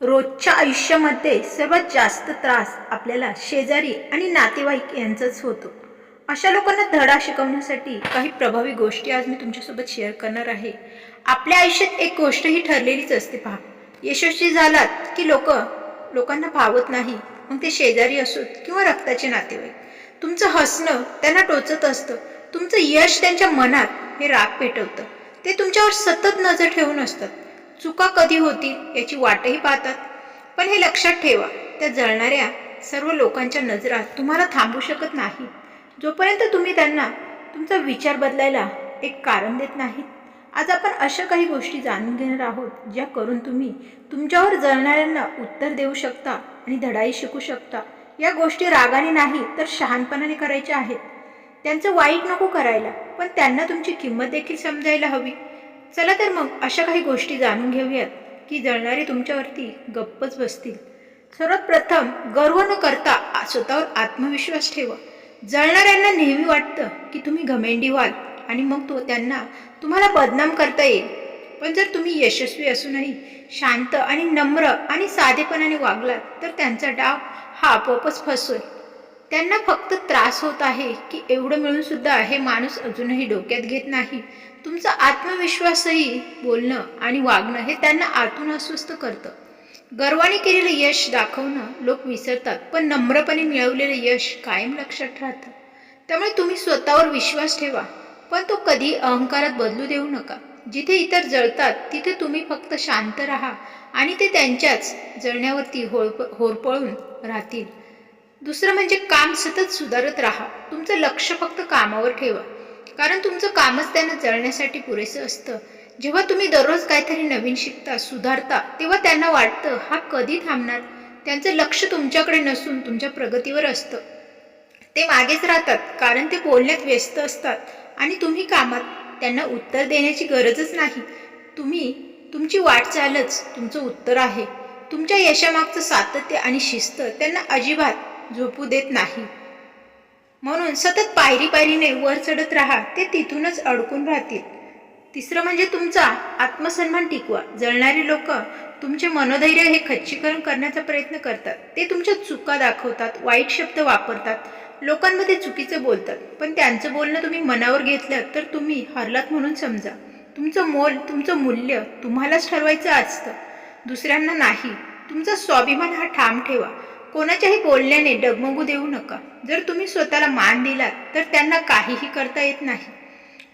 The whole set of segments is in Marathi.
रोजच्या आयुष्यामध्ये सर्वात जास्त त्रास आपल्याला शेजारी आणि नातेवाईक यांचाच होतो. अशा लोकांना धडा शिकवण्यासाठी काही प्रभावी गोष्टी आज मी तुमच्यासोबत शेअर करणार आहे. आपल्या आयुष्यात एक गोष्ट ही ठरलेलीच असते पहा. यशस्वी झालात की लोक लोकांना भावत नाही मग ते शेजारी असोत किंवा रक्ताचे नातेवाईक. तुमचं हसणं त्यांना टोचत असतं. तुमचं यश त्यांच्या मनात हे राग पेटवतं. ते तुमच्यावर सतत नजर ठेवून असतात. चुका कधी होतील याची वाटही पाहतात. पण हे लक्षात ठेवा त्या जळणाऱ्या सर्व लोकांच्या नजरा तुम्हाला थांबू शकत नाही. जोपर्यंत तुम्ही त्यांना तुमचा विचार बदलायला एक कारण देत नाहीत. आज आपण अशा काही गोष्टी जाणून घेणार आहोत ज्या करून तुम्ही तुमच्यावर जळणाऱ्यांना उत्तर देऊ शकता आणि धडाई शिकू शकता. या गोष्टी रागाने नाही तर शहाणपणाने करायच्या आहेत. त्यांचं वाईट नको करायला पण त्यांना तुमची किंमत देखील समजायला हवी. चला तर मग अशा काही गोष्टी जाणून घेऊयात की जळणारे तुमच्यावरती गप्पच बसतील. सर्वात प्रथम गर्व न करता स्वतःवर आत्मविश्वास ठेवा. जळणाऱ्यांना नेहमी वाटतं की तुम्ही घमेंडी व्हाल आणि मग तो त्यांना तुम्हाला बदनाम करता येईल. पण जर तुम्ही यशस्वी असूनही शांत आणि नम्र आणि साधेपणाने वागलात तर त्यांचा डाव हा आपोआपच फसवेल. त्यांना फक्त त्रास होत आहे की एवढं मिळून सुद्धा हे माणूस अजूनही डोक्यात घेत नाही. तुमचा आत्मविश्वासही बोलणं आणि वागणं हे त्यांना आतून अस्वस्थ करतं. गर्वाने केलेलं यश दाखवणं लोक विसरतात पण नम्रपणे मिळवलेलं यश कायम लक्षात राहतं. त्यामुळे तुम्ही स्वतःवर विश्वास ठेवा पण तो कधी अहंकारात बदलू देऊ नका. जिथे इतर जळतात तिथे तुम्ही फक्त शांत राहा आणि ते त्यांच्याच जळण्यावरती होळप होरपळून राहतील. दुसरं म्हणजे काम सतत सुधारत राहा. तुमचं लक्ष फक्त कामावर ठेवा. कारण तुमचं कामच त्यांना जळण्यासाठी पुरेसं असतं. जेव्हा तुम्ही दररोज काहीतरी नवीन शिकता सुधारता तेव्हा त्यांना वाटतं हा कधी थांबणार? त्यांचं लक्ष तुमच्याकडे नसून तुमच्या प्रगतीवर असतं. ते मागेच राहतात कारण ते बोलण्यात व्यस्त असतात आणि तुम्ही कामात त्यांना उत्तर देण्याची गरजच नाही. तुम्ही तुमची वाटचालच तुमचं उत्तर आहे. तुमच्या यशामागचं सातत्य आणि शिस्त त्यांना अजिबात झोपू देत नाही. म्हणून सतत पायरी पायरीने वर चढत राहा ते तिथूनच अडकून राहतील. तिसरं म्हणजे तुमचा आत्मसन्मान टिकवा. जळणारी लोक तुमचे मनोधैर्य हे खच्चीकरण करण्याचा प्रयत्न करतात. ते तुमच्या चुका दाखवतात वाईट शब्द वापरतात. लोकांमध्ये चुकीचं बोलतात. पण त्यांचं बोलणं तुम्ही मनावर घेतलं तर तुम्ही हरलात म्हणून समजा. तुमचं मोल तुमचं मूल्य तुम्हालाच ठरवायचं असतं. दुसऱ्यांना नाही. तुमचा स्वाभिमान हा ठाम ठेवा. कोणाच्याही बोलण्याने डगमगू देऊ नका. जर तुम्ही स्वतःला मान दिलात तर त्यांना काहीही करता येत नाही.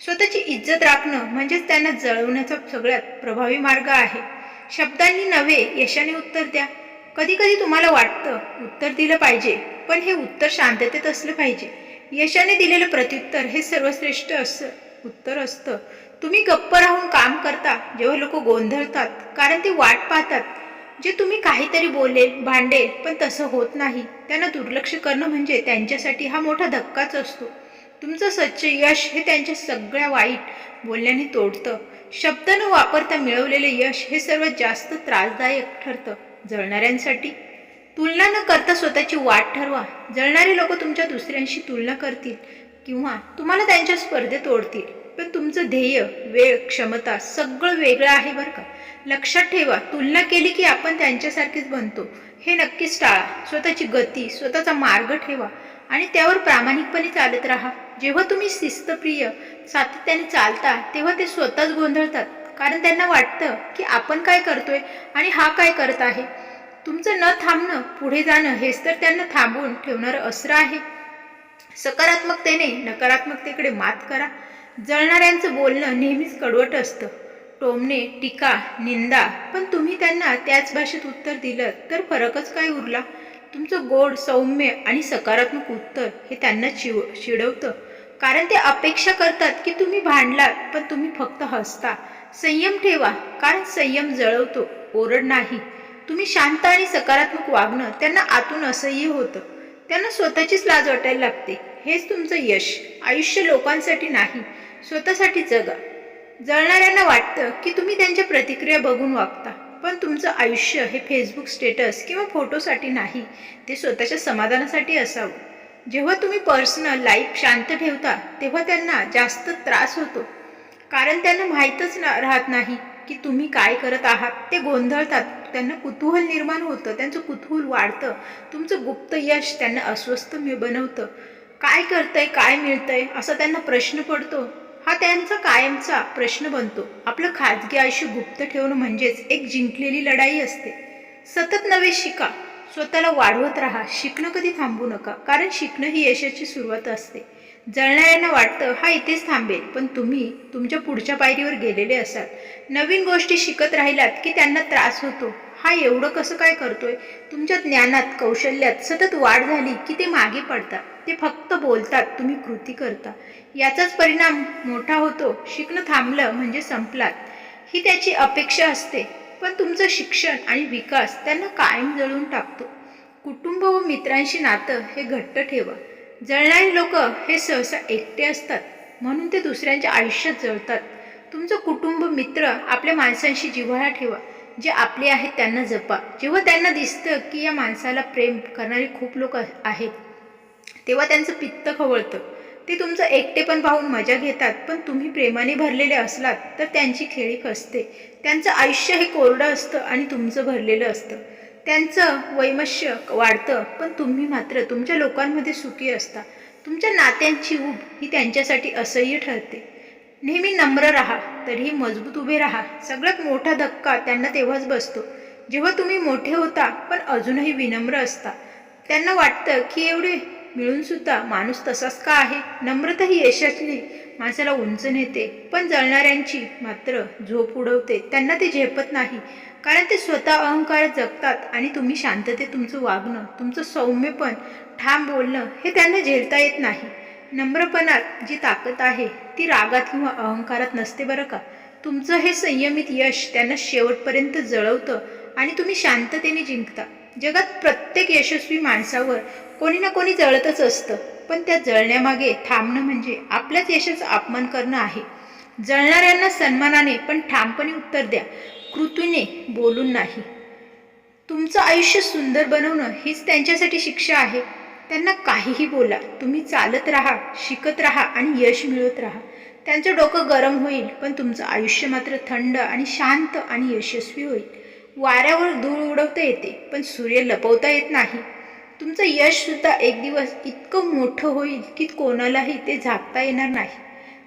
स्वतःची इज्जत राखणं म्हणजेच त्यांना जळवण्याचा सगळ्यात प्रभावी मार्ग आहे. शब्दांनी नव्हे यशाने उत्तर द्या. कधी कधी तुम्हाला वाटतं उत्तर दिलं पाहिजे पण हे उत्तर शांततेत असलं पाहिजे. यशाने दिलेलं प्रत्युत्तर हे सर्वश्रेष्ठ असं उत्तर असतं. तुम्ही गप्प राहून काम करता जेव्हा लोक गोंधळतात कारण ते वाट पाहतात. जे तुम्ही काहीतरी बोलेल भांडेल पण तसं होत नाही. त्यांना दुर्लक्ष करणं म्हणजे त्यांच्यासाठी हा मोठा धक्काच असतो. तुमचं सच्च यश हे त्यांच्या सगळ्या वाईट बोलण्याने तोडतं. शब्द न वापरता मिळवलेले यश हे सर्वात जास्त त्रासदायक ठरतं. जळणाऱ्यांसाठी तुलना न करता स्वतःची वाट ठरवा. जळणारे लोक तुमच्या दुसऱ्यांशी तुलना करतील किंवा तुम्हाला त्यांच्या स्पर्धेत ओढतील पण तुमचं ध्येय वेळ क्षमता सगळं वेगळं आहे बरं का? लक्षात ठेवा तुलना केली की आपण त्यांच्यासारखेच बनतो. हे नक्कीच टाळा. स्वतःची गती स्वतःचा मार्ग ठेवा आणि त्यावर प्रामाणिकपणे चालत राहा. जेव्हा तुम्ही शिस्तप्रिय सातत्याने चालता तेव्हा ते स्वतःच गोंधळतात. कारण त्यांना वाटतं की आपण काय करतोय आणि हा काय करत आहे. तुमचं न थांबणं पुढे जाणं हेच तर त्यांना थांबवून ठेवणारं अस्त्र आहे. सकारात्मकतेने नकारात्मकतेकडे मात करा. जळणाऱ्यांचं बोलणं नेहमीच कडवट असतं. टोमणे टीका निंदा पण तुम्ही त्यांना त्याच भाषेत उत्तर दिलं तर फरकच काय उरला? तुमचं गोड सौम्य आणि सकारात्मक उत्तर हे त्यांना चिव चिडवतं. कारण ते अपेक्षा करतात की तुम्ही भांडलात पण तुम्ही फक्त हसता. संयम ठेवा कारण संयम जळवतो ओरड नाही. तुम्ही शांत आणि सकारात्मक वागणं त्यांना आतून असह्य होतं. त्यांना स्वतःचीच लाज वाटायला लागते. हेच तुमचं यश. आयुष्य लोकांसाठी नाही स्वतःसाठी जगा. जळणाऱ्यांना वाटतं की तुम्ही त्यांच्या प्रतिक्रिया बघून वागता. पण तुमचं आयुष्य हे फेसबुक स्टेटस किंवा फोटोसाठी नाही ते स्वतःच्या समाधानासाठी असावं. जेव्हा तुम्ही पर्सनल लाईफ शांत ठेवता तेव्हा त्यांना जास्त त्रास होतो. कारण त्यांना माहीतच ना राहत नाही की तुम्ही काय करत आहात. ते गोंधळतात. त्यांना कुतूहल निर्माण होतं. त्यांचं कुतूहल वाढतं. तुमचं गुप्त यश त्यांना अस्वस्थ बनवतं. काय करतंय? काय मिळतंय? असा त्यांना प्रश्न पडतो. हा त्यांचा कायमचा प्रश्न बनतो. आपलं खाजगी आयुष्य गुप्त ठेवणं म्हणजेच एक जिंकलेली लढाई असते. सतत नवे शिका स्वतःला वाढवत राहा शिकणं कधी थांबू नका कारण शिकणं ही यशाची सुरुवात असते. जळणाऱ्यांना वाटतं हा इथेच थांबेल. पण तुम्ही तुमच्या पुढच्या पायरीवर गेलेले असाल. नवीन गोष्टी शिकत राहिलात की त्यांना त्रास होतो. हा एवढं कसं काय करतोय? तुमच्या ज्ञानात कौशल्यात सतत वाढ झाली की ते मागे पडतात. ते फक्त बोलतात तुम्ही कृती करता. याचाच परिणाम मोठा होतो. शिकणं थांबलं म्हणजे संपलात. ही त्याची अपेक्षा असते. पण तुमचं शिक्षण आणि विकास त्यांना कायम जळून टाकतो. कुटुंब व मित्रांशी नातं हे घट्ट ठेवा. जळणारे लोक हे सहसा एकटे असतात. म्हणून ते दुसऱ्यांच्या आयुष्यात जळतात. तुमचं कुटुंब मित्र आपल्या माणसांशी जिव्हाळा ठेवा. जे आपले आहेत त्यांना जपा. जेव्हा त्यांना दिसतं की या माणसाला प्रेम करणारे खूप लोक आहेत तेव्हा त्यांचं पित्त खवळतं. ते तुमचं एकटेपण पाहून मजा घेतात पण तुम्ही प्रेमाने भरलेले असलात तर त्यांची खेळी फसते त्यांचं आयुष्य हे कोरडं असतं आणि तुमचं भरलेलं असतं. त्यांचं वैमश्य वाढतं पण तुम्ही मात्र तुमच्या लोकांमध्ये सुखी असता. तुमच्या नात्यांची ऊब ही त्यांच्यासाठी असह्य ठरते. नेहमी नम्र राहा तरीही मजबूत उभे राहा. सगळ्यात मोठा धक्का त्यांना तेव्हाच बसतो. जेव्हा तुम्ही मोठे होता पण अजूनही विनम्र असता. त्यांना वाटतं की एवढे मिळून सुद्धा माणूस तसाच का आहे? नम्रता ही यशातली माणसाला उंच नेते पण जळणाऱ्यांची मात्र झोप उडवते. त्यांना ते झेपत नाही कारण ते स्वतः अहंकार जगतात आणि तुम्ही शांततेत तुमचं वागणं तुमचं सौम्यपण ठाम बोलणं हे त्यांना झेलता येत नाही. नम्रपणात जी ताकद आहे ती रागात किंवा अहंकारात नसते बरं का? तुमचं हे संयमित यश त्यांना शेवटपर्यंत जळवतं आणि तुम्ही शांततेने जिंकता. जगात प्रत्येक यशस्वी माणसावर कोणी ना कोणी जळतच असतं पण त्या जळण्यामागे थांबणं म्हणजे आपल्याच यशाचा अपमान करणं आहे. जळणाऱ्यांना सन्मानाने पण ठामपणे उत्तर द्या. कृतीने बोलून नाही. तुमचं आयुष्य सुंदर बनवणं हीच त्यांच्यासाठी शिक्षा आहे. त्यांना काहीही बोला. तुम्ही चालत राहा शिकत राहा आणि यश मिळवत राहा. त्यांचं डोकं गरम होईल पण तुमचं आयुष्य मात्र थंड आणि शांत आणि यशस्वी होईल. वाऱ्यावर धूळ उडवता येते पण सूर्य लपवता येत नाही. तुमचं यशसुद्धा एक दिवस इतकं मोठं होईल की कोणालाही ते झाकता येणार नाही.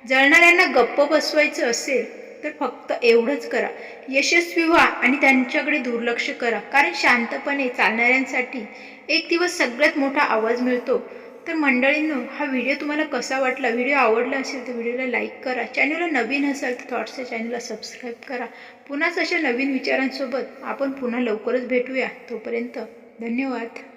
जळणाऱ्यांना गप्प बसवायचं असेल तर फक्त एवढंच करा. यशस्वी व्हा आणि त्यांच्याकडे दुर्लक्ष करा. कारण शांतपणे चालणाऱ्यांसाठी एक दिवस सगळ्यात मोठा आवाज मिळतो. तर मंडळींनो हा व्हिडिओ तुम्हाला कसा वाटला? व्हिडिओ आवडला असेल तर व्हिडिओला लाईक करा. चॅनलला नवीन असाल तर थॉट्सच्या चॅनलला सबस्क्राईब करा. पुन्हाच अशा नवीन विचारांसोबत आपण पुन्हा लवकरच भेटूया. तोपर्यंत धन्यवाद.